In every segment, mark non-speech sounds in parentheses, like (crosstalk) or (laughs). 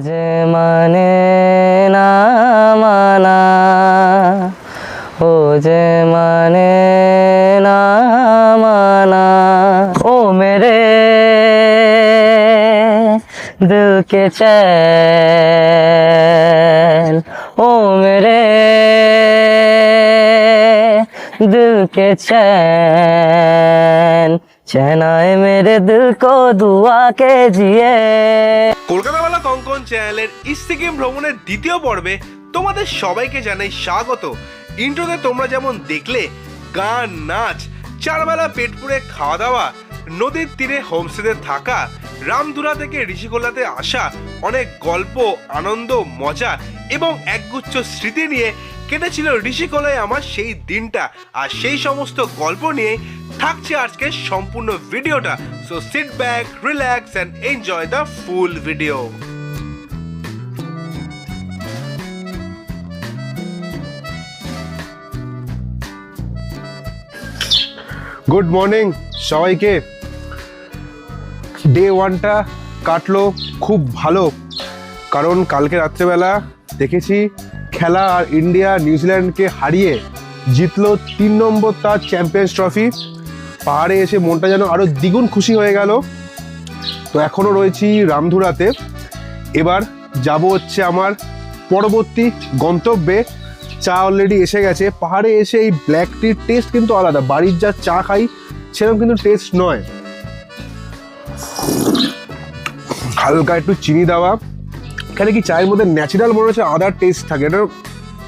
যে মানে না মানা, ও যে মানে না মানা, ও মেরে দিল কে চैन ও মেরে দিল কে চैन চেনায় মেরে দিল কো দুয়া কে জিয়ে কলকাতাওয়ালা কঙ্কন চ্যানেলের ইস্তিকিম ভ্রমণের দ্বিতীয় পর্বে তোমাদের সবাইকে জানাই স্বাগত। ইন্ট্রোতে তোমরা যেমন দেখলে, গান, নাচ, চারবেলা পেট পুড়ে খাওয়া দাওয়া নদীর তীরে হোমস্টেতে থাকা, রামধুরা থেকে ঋষিকোলাতে আসা, অনেক গল্প, আনন্দ, মজা এবং একগুচ্ছ স্মৃতি নিয়ে কেটেছিল ঋষিকোলায় আমার সেই দিনটা। আর সেই সমস্ত গল্প নিয়ে থাকছে আজকে সম্পূর্ণ ভিডিওটা। So sit back relax and enjoy the full video good morning সবাইকে। ডে ওয়ানটা কাটলো খুব ভালো। কারণ কালকে রাত্রেবেলা দেখেছি খেলা আর ইন্ডিয়া নিউজিল্যান্ডকে হারিয়ে জিতলো তিন নম্বর তার চ্যাম্পিয়ন্স ট্রফি। পাহাড়ে এসে মনটা যেন আরও দ্বিগুণ খুশি হয়ে গেল। তো এখনও রয়েছি রামধুরাতে। এবার যাব হচ্ছে আমার পরবর্তী গন্তব্যে। চা অলরেডি এসে গেছে। পাহাড়ে এসে এই ব্ল্যাক টির টেস্ট কিন্তু আলাদা। বাড়ির যা চা খাই, সেরকম কিন্তু টেস্ট নয়। হালকা একটু চিনি দেওয়া। এখানে কি চায়ের মধ্যে ন্যাচারাল মনে হচ্ছে আদার টেস্ট থাকে? এটা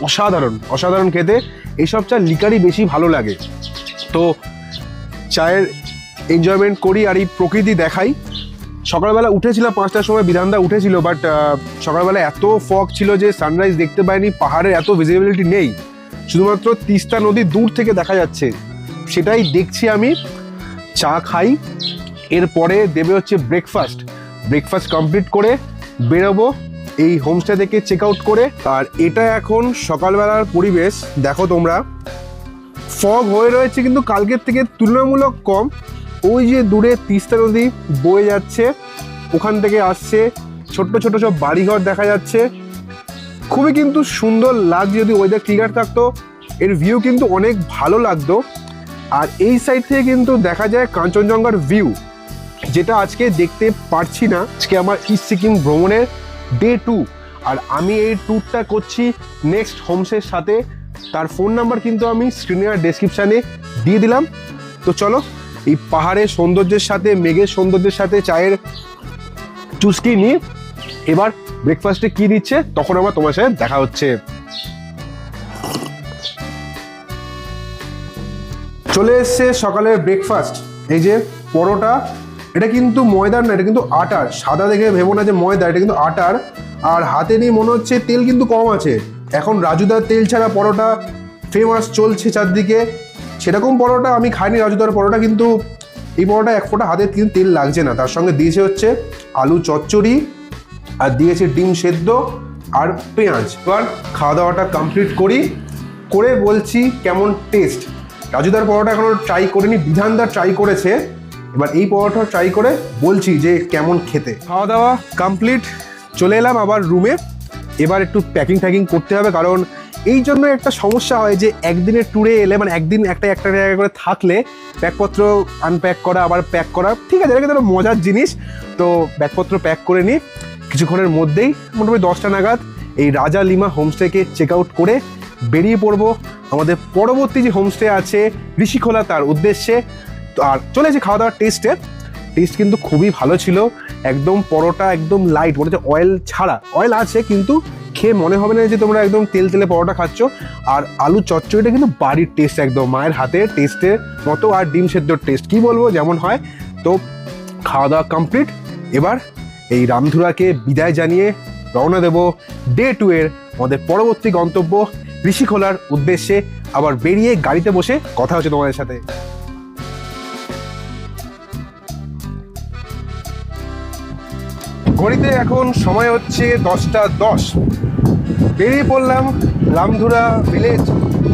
অসাধারণ অসাধারণ খেতে। এইসব চা লিকারই বেশি ভালো লাগে। তো চায়ের এনজয়মেন্ট করি আর এই প্রকৃতি দেখাই। সকালবেলা উঠেছিলাম পাঁচটার সময়, বিধানদা উঠেছিল বাট সকালবেলা এত ফগ ছিল যে সানরাইজ দেখতে পাইনি পাহাড়ের এত ভিজিবিলিটি নেই। শুধুমাত্র তিস্তা নদী দূর থেকে দেখা যাচ্ছে, সেটাই দেখছি আমি। চা খাই, এরপরে দেবে হচ্ছে ব্রেকফাস্ট ব্রেকফাস্ট কমপ্লিট করে বেরোবো, এই হোমস্টে থেকে চেক আউট করে। আর এটা এখন সকালবেলার পরিবেশ, দেখো তোমরা। ফগ হয়ে রয়েছে, কিন্তু কালকের থেকে তুলনামূলক কম। ওই যে দূরে তিস্তা নদী বয়ে যাচ্ছে, ওখান থেকে আসছে, ছোট্ট ছোট সব বাড়িঘর দেখা যাচ্ছে। খুবই কিন্তু সুন্দর লাগছে যদি ওয়েদার ক্লিয়ার থাকতো, এর ভিউ কিন্তু অনেক ভালো লাগতো। আর এই সাইড থেকে কিন্তু দেখা যায় কাঞ্চনজঙ্ঘার ভিউ যেটা আজকে দেখতে পারছি না। আজকে আমার ইস্ট সিকিম ভ্রমণের ডে টু আর আমি এই ট্যুরটা করছি নেক্সট হোমসের সাথে। তার ফোন নাম্বার কিন্তু আমি স্ক্রিনের ডেসক্রিপশানে দিয়ে দিলাম। তো চলো, এই পাহাড়ের সৌন্দর্যের সাথে, মেঘের সৌন্দর্যের সাথে, চায়ের চুস্কি নিয়ে এবার ব্রেকফাস্টে কি দিচ্ছে, তখন আমার তোমার সাথে দেখা হচ্ছে। চলে এসছে সকালের ব্রেকফাস্ট এই যে পরোটা, এটা কিন্তু ময়দার না, এটা কিন্তু আটার। সাদা দেখে ভেবো না যে ময়দা, এটা কিন্তু আটার। আর হাতে নিয়ে মনে হচ্ছে তেল কিন্তু কম আছে। এখন রাজুদার তেল ছাড়া পরোটা ফেমাস চলছে চারদিকে। সেরকম পরোটা আমি খাইনি রাজুদার পরোটা, কিন্তু এই পরোটা এক ফোঁটা হাতে কিন্তু তেল লাগছে না। তার সঙ্গে দিয়েছে হচ্ছে আলু চচ্চড়ি, আর দিয়েছে ডিম সেদ্ধ আর পেঁয়াজ। এবার খাওয়া দাওয়াটা কমপ্লিট করি। করে বলছি কেমন টেস্ট রাজুদার পরোটা এখনও ট্রাই করিনি বিধানদার ট্রাই করেছে। এবার এই পরোটা ট্রাই করে বলছি যে কেমন খেতে। খাওয়া দাওয়া কমপ্লিট চলে এলাম আবার রুমে এবার একটু প্যাকিং ট্যাকিং করতে হবে, কারণ এই জন্য একটা সমস্যা হয় যে একদিনের ট্যুরে এলে মানে একদিন একটা একটা জায়গা করে থাকলে ব্যাগপত্র আনপ্যাক করা, আবার প্যাক করা, ঠিক আছে, এটা কিন্তু মজার জিনিস। তো ব্যাগপত্র প্যাক করে নিই, কিছুক্ষণের মধ্যেই, মোটামুটি দশটা নাগাদ এই রাজা লিমা হোমস্টেকে চেক আউট করে বেরিয়ে পড়ব। আমাদের পরবর্তী যে হোমস্টে আছে ঋষিখোলা, তার উদ্দেশ্যে। আর চলে যে খাওয়া দাওয়ার টেস্টে টেস্ট কিন্তু খুবই ভালো ছিল। একদম পরোটা, একদম লাইট হচ্ছে অয়েল ছাড়া। অয়েল আছে কিন্তু খেয়ে মনে হবে না যে তোমরা একদম তেল তেলে পরোটা খাচ্ছ। আর আলু চচ্চড়িটা কিন্তু বাড়ির টেস্ট একদম, মায়ের হাতের টেস্টের মতো আর ডিম সেদ্ধর টেস্ট কি বলব, যেমন হয়। তো খাওয়া দাওয়া কমপ্লিট এবার এই রামধুরাকে বিদায় জানিয়ে রওনা দেব ডে টু এর আমাদের পরবর্তী গন্তব্য ঋষিখোলার উদ্দেশ্যে। আবার বেরিয়ে গাড়িতে বসে কথা হচ্ছে তোমাদের সাথে। ঘড়িতে এখন সময় হচ্ছে দশটা দশ। বেরিয়ে পড়লাম রামধুরা ভিলেজ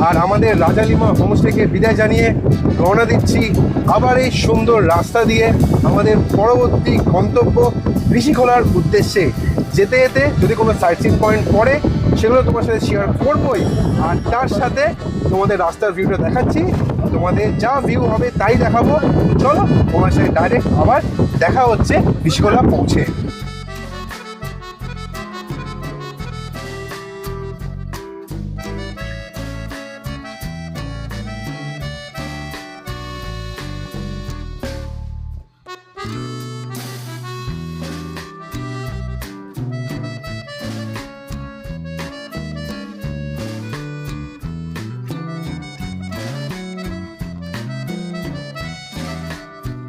আর আমাদের রাজালিমা হোমস্টেকে বিদায় জানিয়ে রওনা দিচ্ছি আবার এই সুন্দর রাস্তা দিয়ে আমাদের পরবর্তী গন্তব্য ঋষিখোলার উদ্দেশ্যে। যেতে যেতে যদি কোনো সাইট পয়েন্ট পড়ে, সেগুলো তোমার সাথে শেয়ার করবোই। আর তার সাথে তোমাদের রাস্তার ভিউটা দেখাচ্ছি। তোমাদের যা ভিউ হবে তাই দেখাবো। চলো তোমার সাথে ডাইরেক্ট আবার দেখা হচ্ছে ঋষিখোলা পৌঁছে।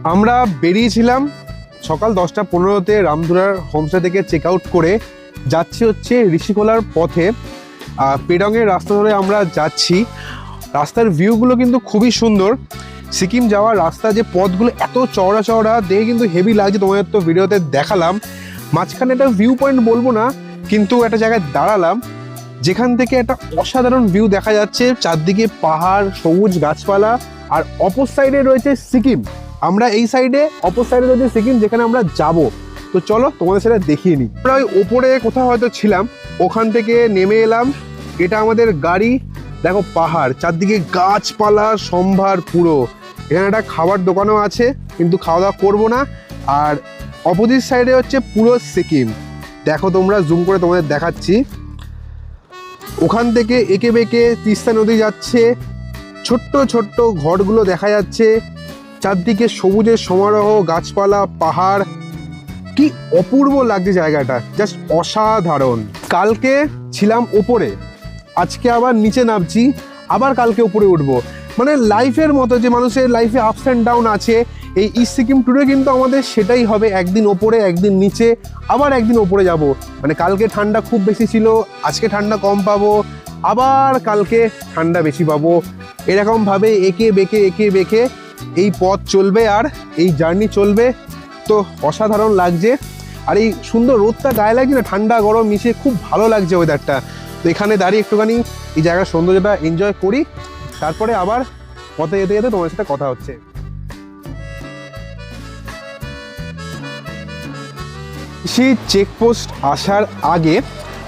আমরা বেরিয়েছিলাম সকাল দশটা পনেরোতে রামধুরার হোমস্টে থেকে চেক আউট করে যাচ্ছি হচ্ছে ঋষিকোলার পথে। আহ, পেডংয়ের রাস্তা ধরে আমরা যাচ্ছি। রাস্তার ভিউগুলো কিন্তু খুবই সুন্দর। সিকিম যাওয়ার রাস্তা যে পথগুলো এত চওড়া চওড়া দেখে কিন্তু হেভি লাগছে। তোমাদের তো ভিডিওতে দেখালাম। মাঝখানে একটা ভিউ পয়েন্ট বলব না কিন্তু একটা জায়গায় দাঁড়ালাম। যেখান থেকে একটা অসাধারণ ভিউ দেখা যাচ্ছে। চারদিকে পাহাড় সবুজ গাছপালা আর অপর সাইডে রয়েছে সিকিম। আমরা এই সাইডে অপর সাইডে রয়েছে সিকিম, যেখানে আমরা যাব, তো চলো তোমাদের সেটা দেখিয়ে নিই। আমরা ওই ওপরে কোথাও হয়তো ছিলাম, ওখান থেকে নেমে এলাম। এটা আমাদের গাড়ি, দেখো পাহাড়, চারদিকে গাছপালা, সম্ভার পুরো। এখানে একটা খাবার দোকানও আছে, কিন্তু খাওয়া দাওয়া করব না। আর অপোজিট সাইডে হচ্ছে পুরো সিকিম। দেখো তোমরা জুম করে তোমাদের দেখাচ্ছি। ওখান থেকে এঁকে বেঁকে তিস্তা নদী যাচ্ছে। ছোট্ট ছোট্ট ঘরগুলো দেখা যাচ্ছে। চারদিকে সবুজের সমারোহ, গাছপালা, পাহাড়। কি অপূর্ব লাগছে জায়গাটা জাস্ট অসাধারণ। কালকে ছিলাম ওপরে আজকে আবার নিচে নামছি, আবার কালকে উপরে উঠবো। মানে লাইফের মতো যে মানুষের লাইফে আপস অ্যান্ড ডাউন আছে, এই ইস্ট সিকিম ট্যুরে কিন্তু আমাদের সেটাই হবে, একদিন ওপরে, একদিন নিচে, আবার একদিন ওপরে যাব। মানে কালকে ঠান্ডা খুব বেশি ছিল, আজকে ঠান্ডা কম পাবো, আবার কালকে ঠান্ডা বেশি পাবো। এরকমভাবে এঁকে বেঁকে, একে বেঁকে এই পথ চলবে আর এই জার্নি চলবে। তো অসাধারণ লাগছে। আর এই সুন্দর রোদটা গায়ে লাগছে না, ঠান্ডা, গরম মিশিয়ে খুব ভালো লাগছে ওয়েদারটা তো এখানে দাঁড়িয়ে একটুখানি এই জায়গার সৌন্দর্যটা এনজয় করি। তারপরে আবার পথে যেতে যেতে তোমার সাথে কথা হচ্ছে। সেই চেকপোস্ট আসার আগে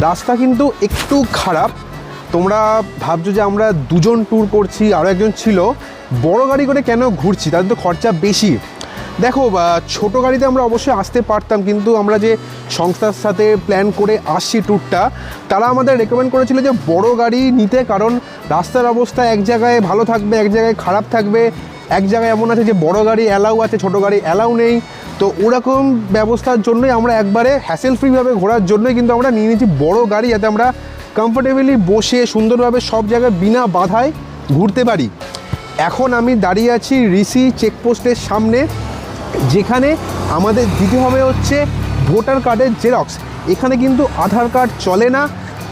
রাস্তা কিন্তু একটু খারাপ। তোমরা ভাবছ যে আমরা দুজন ট্যুর করছি আরও একজন ছিল। বড় গাড়ি করে কেন ঘুরছি? তাদের তো খরচা বেশি। দেখো ছোটো গাড়িতে আমরা অবশ্যই আসতে পারতাম, কিন্তু আমরা যে সংস্থার সাথে প্ল্যান করে আসছি ট্যুরটা তারা আমাদের রেকমেন্ড করেছিল যে বড় গাড়ি নিতে, কারণ রাস্তার অবস্থা এক জায়গায় ভালো থাকবে, এক জায়গায় খারাপ থাকবে। এক জায়গায় এমন আছে যে বড় গাড়ি অ্যালাউ আছে, ছোট গাড়ি অ্যালাউ নেই। তো ওরকম ব্যবস্থার জন্যই আমরা একবারে হ্যাসেল ফ্রিভাবে ঘোরার জন্যই কিন্তু আমরা নিয়ে নিয়েছি বড় গাড়ি, যাতে আমরা কমফোর্টেবলি বসে সুন্দরভাবে সব জায়গায় বিনা বাধায় ঘুরতে পারি। এখন আমি দাঁড়িয়ে আছি ঋষি চেকপোস্টের সামনে, যেখানে আমাদের দিতে হবে হচ্ছে ভোটার কার্ডের জেরক্স। এখানে কিন্তু আধার কার্ড চলে না।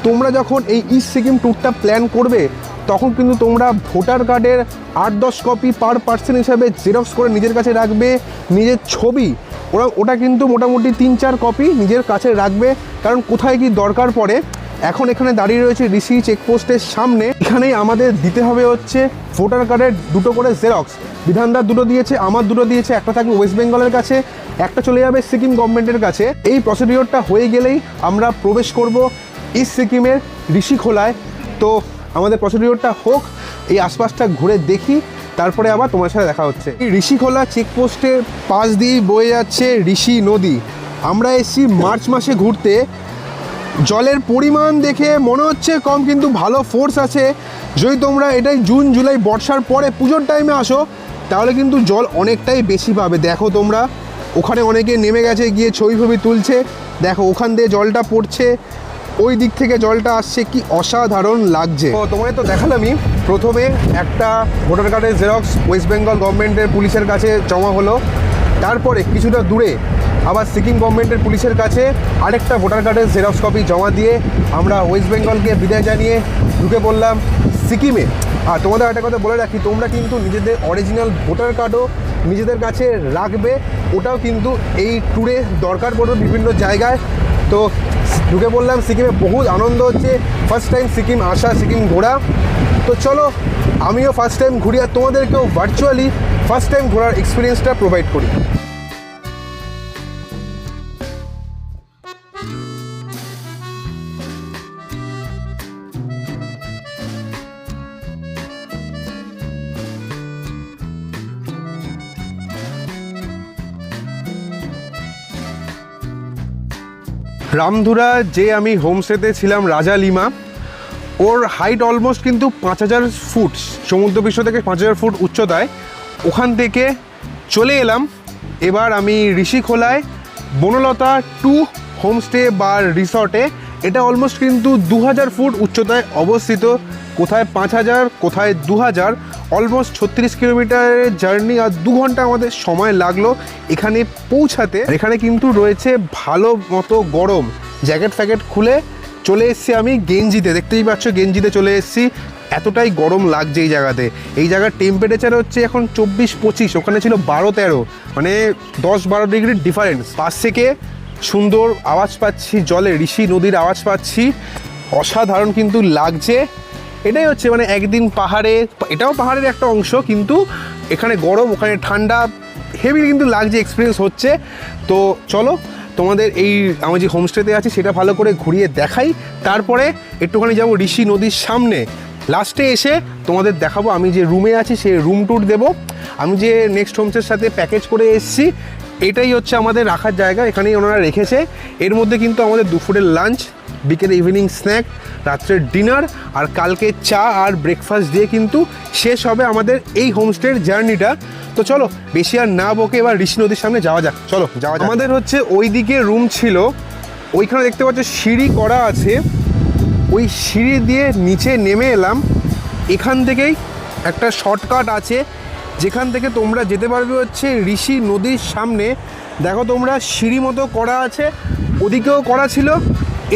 তোমরা যখন এই ইস্ট সিকিম ট্যুরটা প্ল্যান করবে, তখন কিন্তু তোমরা ভোটার কার্ডের আট দশ কপি পার পার্সন হিসাবে জেরক্স করে নিজের কাছে রাখবে, নিজের ছবি। ওরা, ওটা কিন্তু মোটামুটি তিন চার কপি নিজের কাছে রাখবে, কারণ কোথায় কি দরকার পড়ে এখন এখানে দাঁড়িয়ে রয়েছে ঋষি চেকপোস্টের সামনে। এখানেই আমাদের দিতে হবে হচ্ছে ভোটার কার্ডের দুটো করে জেরক্স বিধানদার দুটো দিয়েছে, আমার দুটো দিয়েছে, একটা থাকবে ওয়েস্ট বেঙ্গলের কাছে, একটা চলে যাবে সিকিম গভর্নমেন্টের কাছে। এই প্রসিডিওরটা হয়ে গেলেই আমরা প্রবেশ করব ইস্ট সিকিমের ঋষিখোলায় তো আমাদের প্রসিডিওরটা হোক, এই আশপাশটা ঘুরে দেখি, তারপরে আবার তোমার সাথে দেখা হচ্ছে। এই ঋষিখোলা চেকপোস্টের পাশ দিয়েই বয়ে যাচ্ছে ঋষি নদী। আমরা এসেছি মার্চ মাসে ঘুরতে। জলের পরিমাণ দেখে মনে হচ্ছে কম, কিন্তু ভালো ফোর্স আছে। যদি তোমরা এটাই জুন, জুলাই বর্ষার পরে পুজোর টাইমে আসো, তাহলে কিন্তু জল অনেকটাই বেশি পাবে। দেখো তোমরা, ওখানে অনেকে নেমে গেছে, গিয়ে ছবি ফবি তুলছে। দেখো, ওখান দিয়ে জলটা পড়ছে। ওই দিক থেকে জলটা আসছে, কি অসাধারণ লাগছে। তো তোমায় তো দেখালামই, প্রথমে একটা ভোটার কার্ডের জেরক্স ওয়েস্ট বেঙ্গল গভর্নমেন্টের পুলিশের কাছে জমা হলো। তারপরে কিছুটা দূরে আবার সিকিম গভর্নমেন্টের পুলিশের কাছে আরেকটা ভোটার কার্ডের জেরক্স কপি জমা দিয়ে আমরা ওয়েস্ট বেঙ্গলকে বিদায় জানিয়ে ঢুকে পড়লাম সিকিমে। আর তোমাদের একটা কথা বলে রাখি, তোমরা কিন্তু নিজেদের অরিজিনাল ভোটার কার্ডও নিজেদের কাছে রাখবে, ওটাও কিন্তু এই ট্যুরে দরকার পড়বে বিভিন্ন জায়গায়। তো ঢুকে পড়লাম সিকিমে, বহুত আনন্দ হচ্ছে। ফার্স্ট টাইম সিকিম আসা, সিকিম ঘোরা। তো চলো, আমিও ফার্স্ট টাইম ঘুরি, আর তোমাদেরকেও ভার্চুয়ালি ফার্স্ট টাইম ঘোরার এক্সপিরিয়েন্সটা প্রোভাইড করি। রামধুরা, যে আমি হোমস্টেতে ছিলাম, রাজা লিমা, ওর হাইট অলমোস্ট কিন্তু পাঁচ হাজার ফুট সমুদ্রপৃষ্ঠ থেকে পাঁচ হাজার ফুট উচ্চতায়। ওখান থেকে চলে এলাম। এবার আমি ঋষিখোলায় বনলতা টু হোমস্টে বা রিসর্টে এটা অলমোস্ট কিন্তু দু হাজার ফুট উচ্চতায় অবস্থিত। কোথায় পাঁচ হাজার, কোথায় দু হাজার। অলমোস্ট ছত্রিশ কিলোমিটারের জার্নি আর দু ঘণ্টা আমাদের সময় লাগল এখানে পৌঁছাতে। এখানে কিন্তু রয়েছে ভালো মতো গরম। জ্যাকেট ফ্যাকেট খুলে চলে এসেছি আমি গেঞ্জিতে দেখতেই পাচ্ছ গেঞ্জিতে চলে এসেছি। এতটাই গরম লাগছে এই জায়গাতে। এই জায়গার টেম্পারেচার হচ্ছে এখন চব্বিশ পঁচিশ, ওখানে ছিল বারো তেরো। মানে দশ বারো ডিগ্রির ডিফারেন্স পাশ থেকে সুন্দর আওয়াজ পাচ্ছি জলে, ঋষি নদীর আওয়াজ পাচ্ছি। অসাধারণ কিন্তু লাগছে। এটাই হচ্ছে মানে একদিন পাহাড়ে, এটাও পাহাড়ের একটা অংশ, কিন্তু এখানে গরম, ওখানে ঠান্ডা হেভি কিন্তু লাগছে এক্সপিরিয়েন্স হচ্ছে। তো চলো, তোমাদের এই আমি যে হোমস্টেতে আছি, সেটা ভালো করে ঘুরিয়ে দেখাই। তারপরে একটুখানি যাব ঋষি নদীর সামনে। লাস্টে এসে তোমাদের দেখাবো, আমি যে রুমে আছি, সেই রুম ট্যুর দেবো। আমি যে নেক্সট হোমসের সাথে প্যাকেজ করে এসেছি এটাই হচ্ছে আমাদের রাখার জায়গা, এখানেই ওনারা রেখেছে। এর মধ্যে কিন্তু আমাদের দুপুরের লাঞ্চ বিকেলে ইভিনিং স্ন্যাক রাত্রের ডিনার আর কালকে চা আর ব্রেকফাস্ট দিয়ে কিন্তু শেষ হবে আমাদের এই হোমস্টের জার্নিটা তো চলো, বেশি আর না বকে এবার ঋষি নদীর সামনে যাওয়া যাক। চলো, যাওয়া আমাদের হচ্ছে ওই দিকে রুম ছিল, ওইখানে দেখতে পাচ্ছ সিঁড়ি করা আছে। ওই সিঁড়ি দিয়ে নিচে নেমে এলাম। এখান থেকেই একটা শর্টকাট আছে যেখান থেকে তোমরা যেতে পারবে হচ্ছে ঋষি নদীর সামনে। দেখো তোমরা, সিঁড়ি মতো করা আছে, ওদিকেও করা ছিল,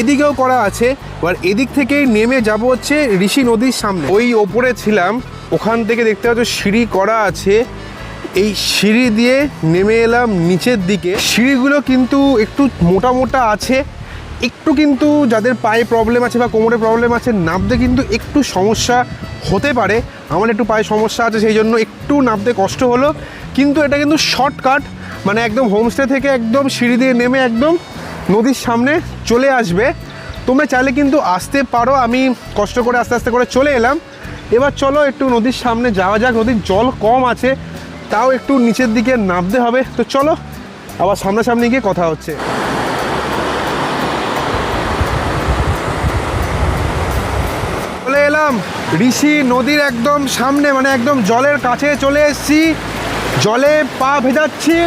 এদিকেও করা আছে। এবার এদিক থেকেই নেমে যাব হচ্ছে ঋষি নদীর সামনে। ওই ওপরে ছিলাম, ওখান থেকে দেখতে পাচ্ছ সিঁড়ি করা আছে। এই সিঁড়ি দিয়ে নেমে এলাম নিচের দিকে। সিঁড়িগুলো কিন্তু একটু মোটা মোটা আছে। একটু কিন্তু যাদের পায়ে প্রবলেম আছে বা কোমরে প্রবলেম আছে নামতে কিন্তু একটু সমস্যা হতে পারে। আমার একটু পায়ে সমস্যা আছে, সেই জন্য একটু নামতে কষ্ট হলো। কিন্তু এটা কিন্তু শর্টকাট মানে একদম হোমস্টে থেকে একদম সিঁড়ি দিয়ে নেমে একদম নদীর সামনে চলে আসবে। তোমরা চাইলে কিন্তু আসতে পারো, আমি কষ্ট করে আস্তে আস্তে করে চলে এলাম। এবার চলো একটু নদীর সামনে যাওয়া যাক, নদীর জল কম আছে, তাও একটু নিচের দিকে নামতে হবে। তো চলো, আবার সামনাসামনি গিয়ে কথা হচ্ছে। ঋষি নদীর একদম সামনে মানে একদম জলের কাছে চলে এসেছি। জলে পা ভেজাচ্ছি।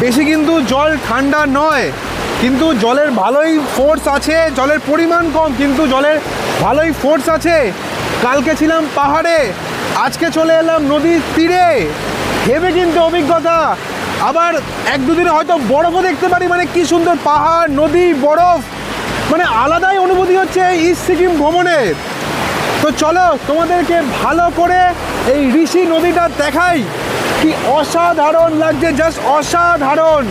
বেশি কিন্তু জল ঠান্ডা নয়, কিন্তু জলের ভালোই ফোর্স আছে। জলের পরিমাণ কম, কিন্তু জলের ভালোই ফোর্স আছে। কালকে ছিলাম পাহাড়ে, আজকে চলে এলাম নদীর তীরে। হেবে কিন্তু অভিজ্ঞতা। আবার এক দুদিনে হয়তো বরফও দেখতে পারি মানে কি সুন্দর পাহাড়, নদী, বরফ। মানে আলাদাই অনুভূতি হচ্ছে ইস্ট সিকিম ভ্রমণের। তো চলো তোমাদেরকে ভালো করে এই ঋষি নদীটা দেখাই। কি অসাধারণ লাগছে জাস্ট অসাধারণ।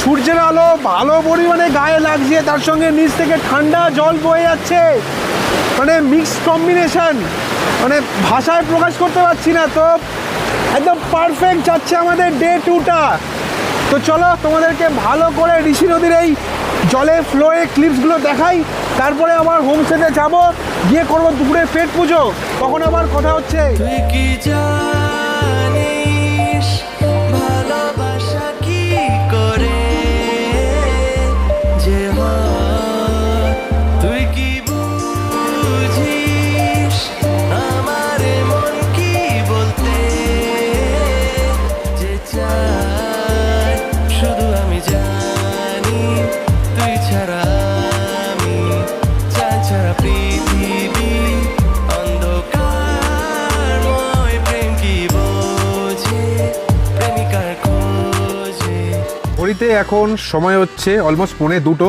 সূর্যের আলো ভালো পরিমাণে গায়ে লাগছে, তার সঙ্গে নিচ থেকে ঠান্ডা জল বয়ে যাচ্ছে। মানে মিক্স কম্বিনেশন মানে ভাষায় প্রকাশ করতে পারছি না তো। একদম পারফেক্ট যাচ্ছে আমাদের ডে টুটা তো চলো তোমাদেরকে ভালো করে ঋষি নদীর এই জলে ফ্লোয়ে ক্লিপসগুলো দেখাই, তারপরে আমার হোমস্টেতে যাব, গিয়ে করব দুপুরে পেট পুজো। তখন আবার কথা হচ্ছে। এখন সময় হচ্ছে অলমোস্ট পৌনে দুটো।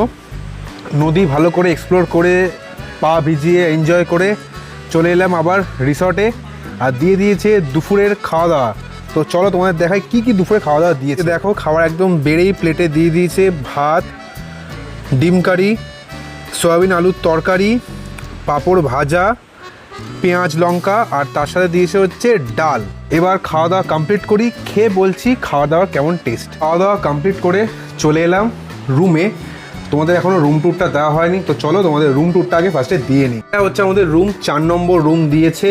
নদী ভালো করে এক্সপ্লোর করে, পা ভিজিয়ে এনজয় করে চলে এলাম আবার রিসর্টে আর দিয়ে দিয়েছে দুপুরের খাওয়া দাওয়া তো চলো তোমাদের দেখাই কি কি দুপুরে খাওয়া দাওয়া দিয়েছে দেখো, খাবার একদম বেড়েই প্লেটে দিয়ে দিয়েছে ভাত, ডিম কারি, সয়াবিন আলুর তরকারি, পাঁপড় ভাজা পেঁয়াজ, লঙ্কা আর তার সাথে দিয়েছে হচ্ছে ডাল। এবার খাওয়া দাওয়া কমপ্লিট করি, খেয়ে বলছি খাওয়া দাওয়ার কেমন টেস্ট খাওয়া দাওয়া কমপ্লিট করে চলে এলাম রুমে তোমাদের এখনও রুম ট্যুরটা দেওয়া হয়নি, তো চলো তোমাদের রুম ট্যুরটা আগে ফার্স্টে দিয়ে নিই। এটা হচ্ছে আমাদের রুম চার নম্বর রুম দিয়েছে।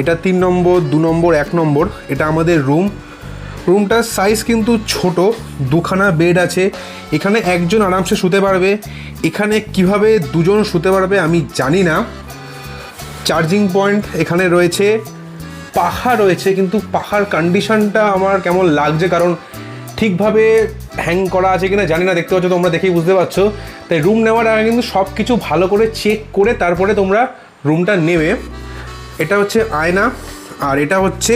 এটা তিন নম্বর, দু নম্বর, এক নম্বর, এটা আমাদের রুম রুমটার সাইজ কিন্তু ছোট, দুখানা বেড আছে। এখানে একজন আরামসে শুতে পারবে। এখানে কীভাবে দুজন শুতে পারবে আমি জানি না। চার্জিং পয়েন্ট এখানে রয়েছে। পাখা রয়েছে, কিন্তু পাখার কন্ডিশনটা আমার কেমন লাগছে? কারণ ঠিকভাবে হ্যাং করা আছে কিনা জানি না, দেখতে পাচ্ছ, তোমরা দেখেই বুঝতে পারছ। তাই রুম নেওয়ার আগে কিন্তু সব কিছু ভালো করে চেক করে তারপরে তোমরা রুমটা নেবে। এটা হচ্ছে আয়না, আর এটা হচ্ছে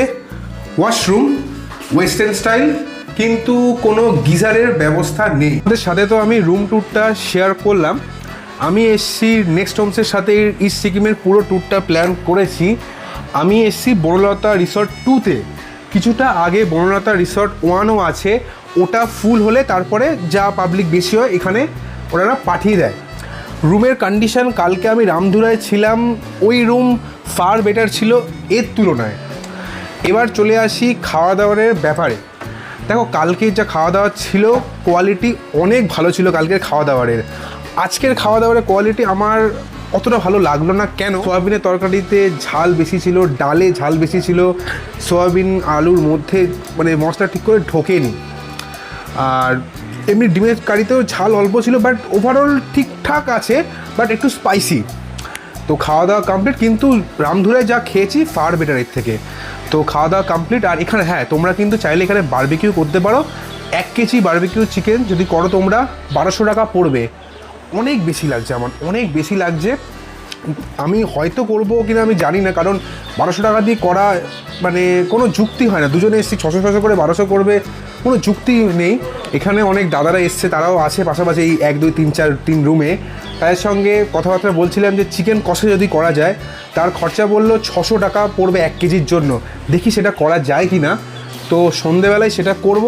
ওয়াশরুম ওয়েস্টার্ন স্টাইল কিন্তু কোনো গিজারের ব্যবস্থা নেই। আমাদের সাথে তো আমি রুম ট্যুরটা শেয়ার করলাম। আমি এসছি নেক্সট হোমসের সাথে ইস্ট সিকিমের পুরো ট্যুরটা প্ল্যান করেছি। আমি এসছি বনলতা রিসর্ট টুতে কিছুটা আগে বনলতা রিসর্ট ওয়ানও আছে। ওটা ফুল হলে তারপরে যা পাবলিক বেশি হয়, এখানে ওনারা পাঠিয়ে দেয়। রুমের কন্ডিশন কালকে আমি রামধুরায় ছিলাম, ওই রুম ফার বেটার ছিল এর তুলনায়। এবার চলে আসি খাওয়া দাওয়ারের ব্যাপারে। দেখো কালকে যা খাওয়া দাওয়া ছিল কোয়ালিটি অনেক ভালো ছিল কালকের খাওয়া দাওয়ারের আজকের খাওয়া দাওয়ার কোয়ালিটি আমার অতটা ভালো লাগল না। কেন? সোয়াবিনের তরকারিতে ঝাল বেশি ছিল, ডালে ঝাল বেশি ছিল, সোয়াবিন, আলুর মধ্যে মানে মশলা ঠিক করে ঢোকেনি। আর এমনি ডিমের কারিতেও ঝাল অল্প ছিল বাট ওভারঅল ঠিকঠাক আছে বাট একটু স্পাইসি তো খাওয়া দাওয়া কমপ্লিট কিন্তু রামধুরায় যা খেয়েছি ফার বেটার এর থেকে। তো খাওয়া দাওয়া কমপ্লিট আর এখানে হ্যাঁ তোমরা কিন্তু চাইলে এখানে বারবিকিউ করতে পারো। এক কেজি বারবিকিউ চিকেন যদি করো তোমরা, বারোশো টাকা পড়বে। অনেক বেশি লাগছে আমার, অনেক বেশি লাগছে। আমি হয়তো করব কিনা আমি জানি না, কারণ বারোশো টাকা দিয়ে করা মানে কোনো যুক্তি হয় না। দুজনে এসছি, ছশো ছশো করে বারোশো করবে, কোনো যুক্তি নেই। এখানে অনেক দাদারা এসছে, তারাও আছে পাশাপাশি এই এক, দুই, তিন, চার, তিন রুমে। তাদের সঙ্গে কথাবার্তা বলছিলাম যে চিকেন কষা যদি করা যায়, তার খরচা বলল ছশো টাকা পড়বে এক কেজির জন্য। দেখি সেটা করা যায় কি না তো সন্ধেবেলায় সেটা করব,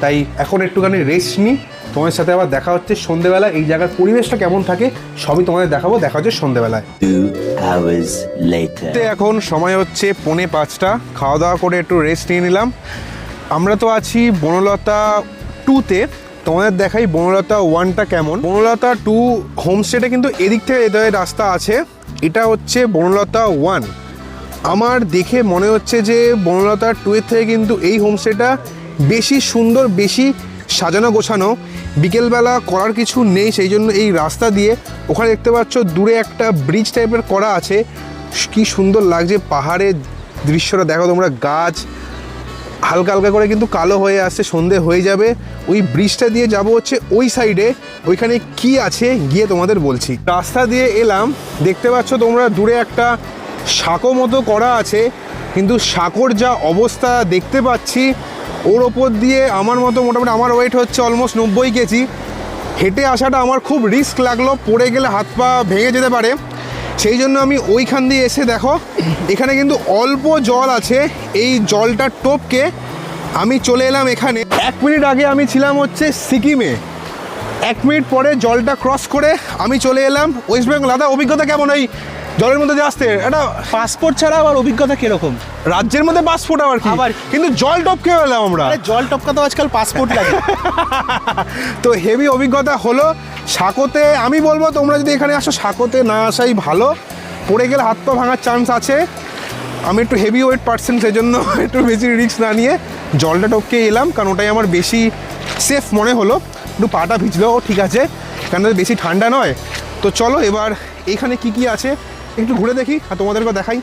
তাই এখন একটুখানি রেস্ট নিই। তোমার সাথে আবার দেখা হচ্ছে সন্ধেবেলা এই জায়গার পরিবেশটা কেমন থাকে সবই তোমাদের দেখাবো। দেখা হচ্ছে সন্ধেবেলায়। Later. এখন সময় হচ্ছে পৌনে পাঁচটা। খাওয়া দাওয়া করে একটু রেস্ট নিয়ে নিলাম। আমরা তো আছি বনলতা টুতে তোমাদের দেখাই বনলতা ওয়ানটা কেমন। বনলতা টু হোমস্টেটা কিন্তু এদিক থেকে এদের রাস্তা আছে। এটা হচ্ছে বনলতা ওয়ান আমার দেখে মনে হচ্ছে যে বনলতা টু এর থেকে কিন্তু এই হোমস্টেটা বেশি সুন্দর বেশি সাজানো গোছানো, বিকেলবেলা করার কিছু নেই, সেই জন্য এই রাস্তা দিয়ে ওখানে দেখতে পাচ্ছ দূরে একটা ব্রিজ টাইপের করা আছে। কি সুন্দর লাগছে পাহাড়ের দৃশ্যটা, দেখো তোমরা গাছ হালকা হালকা করে কিন্তু কালো হয়ে আসছে, সন্ধে হয়ে যাবে। ওই ব্রিজটা দিয়ে যাব হচ্ছে ওই সাইডে ওইখানে কি আছে গিয়ে তোমাদের বলছি। রাস্তা দিয়ে এলাম, দেখতে পাচ্ছ তোমরা দূরে একটা সাঁকো মতো করা আছে, কিন্তু সাঁকোর যা অবস্থা দেখতে পাচ্ছি ওর ওপর দিয়ে আমার মতো মোটামুটি আমার ওয়েট হচ্ছে অলমোস্ট নব্বই কেজি। হেঁটে আসাটা আমার খুব রিস্ক লাগল, পড়ে গেলে হাত পা ভেঙে যেতে পারে। সেই জন্য আমি ওইখান দিয়ে এসে দেখো, এখানে কিন্তু অল্প জল আছে, এই জলটা টোপকে আমি চলে এলাম এখানে। এক মিনিট আগে আমি ছিলাম হচ্ছে সিকিমে। এক মিনিট পরে জলটা ক্রস করে আমি চলে এলাম ওয়েস্ট বেঙ্গল দাদা, অভিজ্ঞতা কেমন ওই জলের মধ্যে যে আসতে। এটা পাসপোর্ট ছাড়া আবার অভিজ্ঞতা কীরকম? রাজ্যের মধ্যে পাসপোর্ট আবার কি? আবার- কিন্তু জল টপকে এলাম আমরা। জল টপকা তো আজকাল পাসপোর্ট লাগে। (laughs) তো হেভি অভিজ্ঞতা হলো সাঁকোতে। আমি বলব তোমরা যদি এখানে আসো সাঁকোতে না আসাই ভালো। পড়ে গেলে হাত পা ভাঙার চান্স আছে। আমি একটু হেভি ওয়েট পার্সেন সেই জন্য একটু বেশি রিস্ক না নিয়ে জলটা টপকে এলাম কারণ ওটাই আমার বেশি সেফ মনে হলো। একটু পাটা ভিজলেও ঠিক আছে কারণ বেশি ঠান্ডা নয়। তো চলো এবার এখানে কি কি আছে? একটু ঘুরে দেখি আর তোমাদেরকে দেখাই।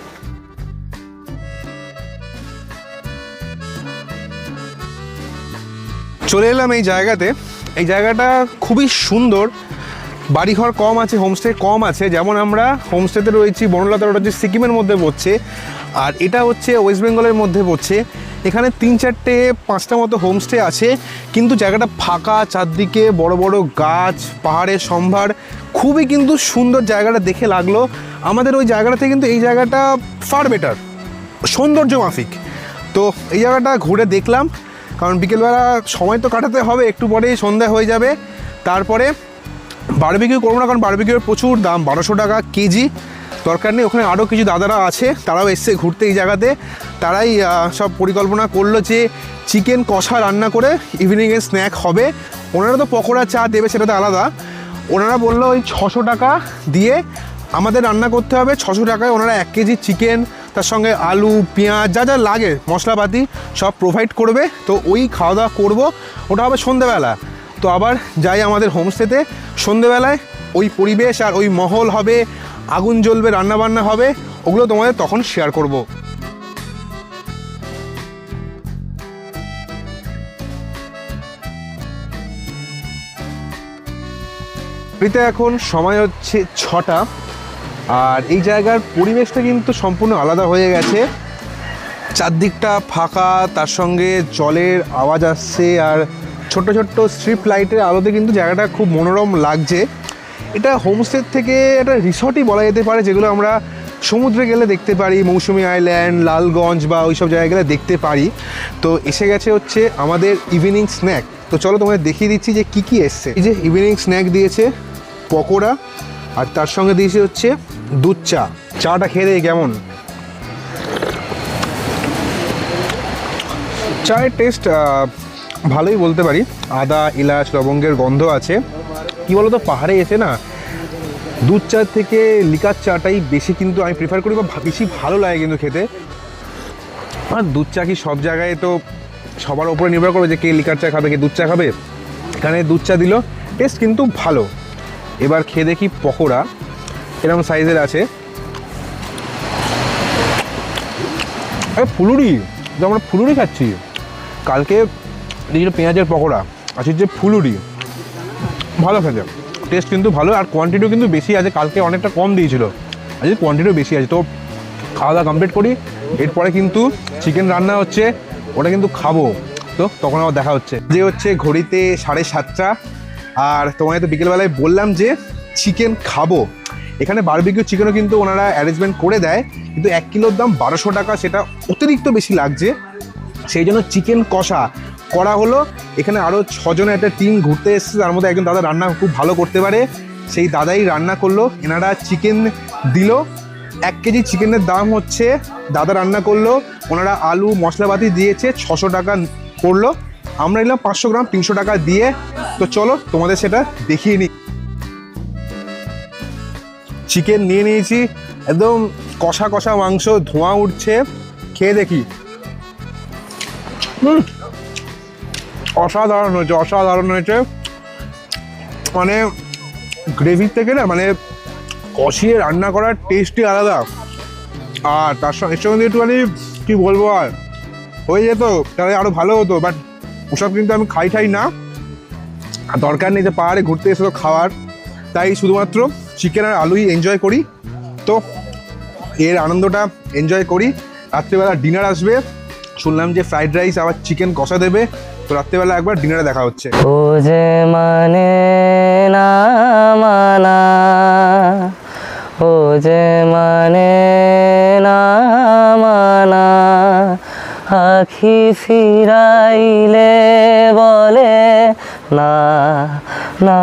চলে এলাম এই জায়গাতে। এই জায়গাটা খুবই সুন্দর। বাড়িঘর কম আছে, হোমস্টে কম আছে। যেমন আমরা হোমস্টেতে রয়েছি, বনলতা ওটা হচ্ছে সিকিমের মধ্যে পড়ছে। আর এটা হচ্ছে ওয়েস্ট বেঙ্গলের মধ্যে পড়ছে। এখানে তিন চারটে, পাঁচটা মতো হোমস্টে আছে, কিন্তু জায়গাটা ফাঁকা, চারদিকে বড় বড় গাছ, পাহাড়ের সম্ভার। খুবই কিন্তু সুন্দর জায়গাটা দেখে লাগল। আমাদের ওই জায়গাটাতে কিন্তু এই জায়গাটা ফার বেটার সৌন্দর্য মাফিক তো এই জায়গাটা ঘুরে দেখলাম, কারণ বিকেলবেলা সময় তো কাটাতে হবে, একটু পরেই সন্ধ্যা হয়ে যাবে। তারপরে বারবিকিউ করব না, কারণ বারবিকিউর প্রচুর দাম, বারোশো টাকা কেজি। দরকার নেই। ওখানে আরও কিছু দাদারা আছে, তারাও এসছে ঘুরতে এই জায়গাতে। তারাই সব পরিকল্পনা করল যে চিকেন কষা রান্না করে ইভিনিংয়ে স্ন্যাক হবে। ওনারা তো পকোড়া, চা দেবে, সেটা তো আলাদা। ওনারা বলল ওই ছশো টাকা দিয়ে আমাদের রান্না করতে হবে। ছশো টাকায় ওনারা এক কেজি চিকেন, তার সঙ্গে আলু, পেঁয়াজ, যা যা লাগে, মশলাপাতি সব প্রোভাইড করবে। তো ওই খাওয়া দাওয়া করব। ওটা হবে সন্ধেবেলা। তো আবার যাই আমাদের হোমস্টেতে সন্ধেবেলায় ওই পরিবেশ আর ওই মহল হবে। আগুন জ্বলবে, রান্নাবান্না হবে, ওগুলো তোমাদের তখন শেয়ার করব। ঘড়িতে এখন সময় হচ্ছে ছটা, আর এই জায়গার পরিবেশটা কিন্তু সম্পূর্ণ আলাদা হয়ে গেছে। চারদিকটা ফাঁকা, তার সঙ্গে জলের আওয়াজ আসছে, আর ছোট্ট ছোট্ট স্ট্রিপ লাইটের আলোতে কিন্তু জায়গাটা খুব মনোরম লাগছে। এটা হোমস্টে থেকে একটা রিসর্টই বলা যেতে পারে, যেগুলো আমরা সমুদ্রে গেলে দেখতে পারি, মৌসুমী আইল্যান্ড লালগঞ্জ বা ওই সব জায়গায় গেলে দেখতে পারি। তো এসে গেছে হচ্ছে আমাদের ইভিনিং স্ন্যাক তো চলো তোমাদের দেখিয়ে দিচ্ছি যে কী কী এসছে। এই যে ইভিনিং স্ন্যাক দিয়েছে পকোড়া, আর তার সঙ্গে দিয়েছে হচ্ছে দুধ চা। চাটা খেয়ে দেয় কেমন। চায়ের টেস্ট ভালোই বলতে পারি। আদা, এলাচ, লবঙ্গের গন্ধ আছে। কি বলতো, পাহাড়ে এসে না দুধ চা থেকে লিকার চাটাই বেশি কিন্তু আমি প্রেফার করি বা বেশি ভালো লাগে কিন্তু খেতে। আর দুধ চা কি সব জায়গায় তো সবার ওপরে নির্ভর করবে যে কে লিকার চা খাবে, কে দুধ চা খাবে। এখানে দুধ চা দিল টেস্ট কিন্তু ভালো। এবার খেয়ে দেখি পকোড়া এরকম সাইজের আছে। আরে ফুলুরি আমরা ফুলুরি খাচ্ছি। কালকে পেঁয়াজের পকোড়া আছে যে ফুলুরি। ভালো খেতে। টেস্ট কিন্তু ভালো, আর কোয়ান্টিটিও কিন্তু বেশি আছে, কালকে অনেকটা কম দিয়েছিল। আজকে কোয়ান্টিটিও বেশি আছে। তো খাওয়া দাওয়া কমপ্লিট করি, এরপরে কিন্তু চিকেন রান্না হচ্ছে, ওটা কিন্তু খাব। তো তখন আবার দেখা হচ্ছে। যে হচ্ছে ঘড়িতে সাড়ে সাতটা, আর তোমায় তো বিকেলবেলায় বললাম যে চিকেন খাব। এখানে বারবিকিউ চিকেনও কিন্তু ওনারা অ্যারেঞ্জমেন্ট করে দেয়, কিন্তু এক কিলোর দাম বারোশো টাকা, সেটা অতিরিক্ত বেশি লাগছে। সেই জন্য চিকেন কষা করা হলো। এখানে আরও ছজনের একটা টিম ঘুরতে এসেছে, তার মধ্যে একজন দাদা রান্না খুব ভালো করতে পারে। সেই দাদাই রান্না করল, এনারা চিকেন দিল। এক কেজি চিকেনের দাম হচ্ছে, দাদা রান্না করল, ওনারা আলু, মশলাপাতি দিয়েছে, ছশো টাকা পড়ল আমরা নিলাম পাঁচশো গ্রাম, তিনশো টাকা দিয়ে। তো চলো, তোমাদের সেটা দেখিয়ে নিই। চিকেন নিয়ে নিয়েছি, একদম কষা কষা মাংস, ধোঁয়া উঠছে। খেয়ে দেখি। হুম। অসাধারণ হয়েছে অসাধারণ হয়েছে। মানে গ্রেভির থেকে না মানে কষিয়ে রান্না করার টেস্টই আলাদা। আর তার সঙ্গে, এর সঙ্গে একটুখানি, কি বলব আর, হয়ে যেত, তাহলে আরও ভালো হতো বাট ওসব কিন্তু আমি খাই ঠাই না। আর দরকার নেই যে পাহাড়ে ঘুরতে এসে তো খাওয়ার। তাই শুধুমাত্র চিকেন আর আলুই এনজয় করি। তো এর আনন্দটা এনজয় করি। রাত্রিবেলা ডিনার আসবে। শুনলাম যে ফ্রাইড রাইস আবার চিকেন কষা দেবে। তো রাত্রিবেলা একবার ডিনারে দেখা হচ্ছে। ও যে মানে না মানা ও যে মানে না মানা, আখি ফিরাইলে বলে না না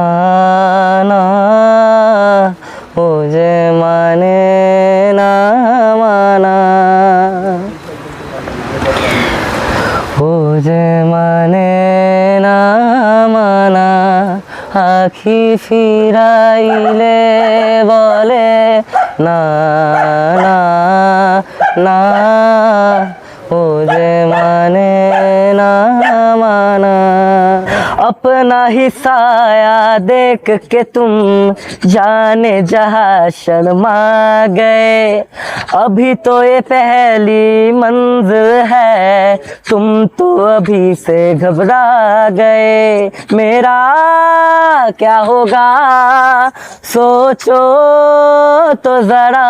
না ও যে মানে আখি ফিরাইলে বলে না না না। ও যে মানে अपना ही साया देख के तुम जाने जहा शर्मा गए। अभी तो ये पहली मंजिल है, तुम तो अभी से घबरा गए। मेरा क्या होगा? सोचो तो जरा।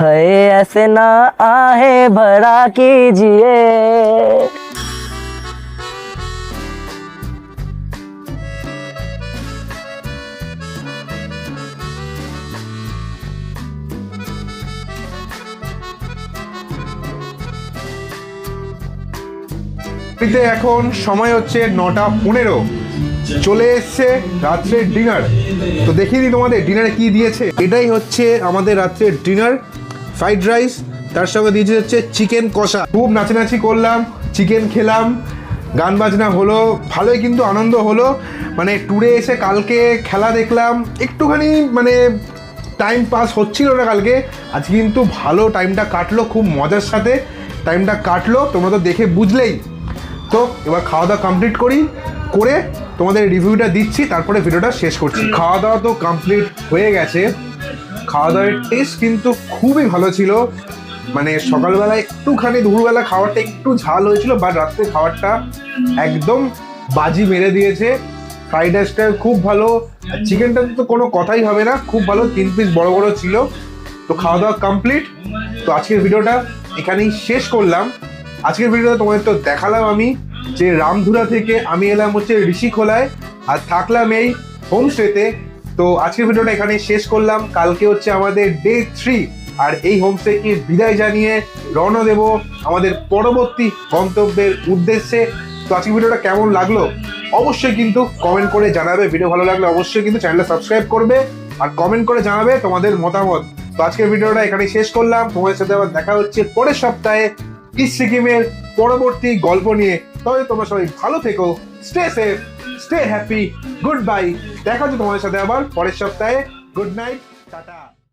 है ऐसे ना आहे भरा कीजिए। ঘড়িতে এখন সময় হচ্ছে নটা পনেরো। চলে এসছে রাত্রের ডিনার। তো দেখিয়ে দিই তোমাদের, ডিনারে কি দিয়েছে? এটাই হচ্ছে আমাদের রাত্রের ডিনার। ফ্রাইড রাইস, তার সঙ্গে দিয়েছে হচ্ছে চিকেন কষা। খুব নাচানাচি করলাম, চিকেন খেলাম, গান বাজনা হলো, ভালোই কিন্তু আনন্দ হলো। মানে ট্যুরে এসে কালকে খেলা দেখলাম, একটুখানি মানে টাইম পাস হচ্ছিল না কালকে। আজ কিন্তু ভালো টাইমটা কাটলো, খুব মজার সাথে টাইমটা কাটলো, তোমরা তো দেখে বুঝলেই। তো এবার খাওয়া দাওয়া কমপ্লিট করি করে তোমাদের রিভিউটা দিচ্ছি তারপরে ভিডিওটা শেষ করছি। খাওয়া দাওয়া তো কমপ্লিট হয়ে গেছে। খাওয়া দাওয়ার টেস্ট কিন্তু খুবই ভালো ছিল। মানে সকালবেলা একটুখানি দুপুরবেলা খাবারটা একটু ঝাল হয়েছিল বাট রাত্রে খাবারটা একদম বাজি মেরে দিয়েছে। ফ্রাইড রাইসটা খুব ভালো আর চিকেনটা তো কোনো কথাই হবে না খুব ভালো তিন পিস বড় বড় ছিল। তো খাওয়া দাওয়া কমপ্লিট তো আজকের ভিডিওটা এখানেই শেষ করলাম। আজকের ভিডিওতে তোমাদের তো দেখালাম আমি যে রামধুরা থেকে আমি এলাম হচ্ছে ঋষিখোলায় আর থাকলাম এই হোমস্টেতে তো। আজকের ভিডিওটা এখানে শেষ করলাম। কালকে হচ্ছে আমাদের ডে থ্রি আর এই হোমস্টেকে বিদায় জানিয়ে রওনা দেব আমাদের পরবর্তী গন্তব্যের উদ্দেশ্যে। তো আজকের ভিডিওটা কেমন লাগল? অবশ্যই কিন্তু কমেন্ট করে জানাবে। ভিডিও ভালো লাগলে অবশ্যই কিন্তু চ্যানেলটা সাবস্ক্রাইব করবে আর কমেন্ট করে জানাবে তোমাদের মতামত। তো আজকের ভিডিওটা এখানে শেষ করলাম। তোমাদের সাথে আবার দেখা হচ্ছে পরের সপ্তাহে। ইস্ট সিকিমের পরবর্তী গল্প নিয়ে। তবে তোমরা সবাই ভালো থেকো stay safe stay happy good bye দেখা হচ্ছে তোমাদের সাথে আবার পরের সপ্তাহে। Good night tata.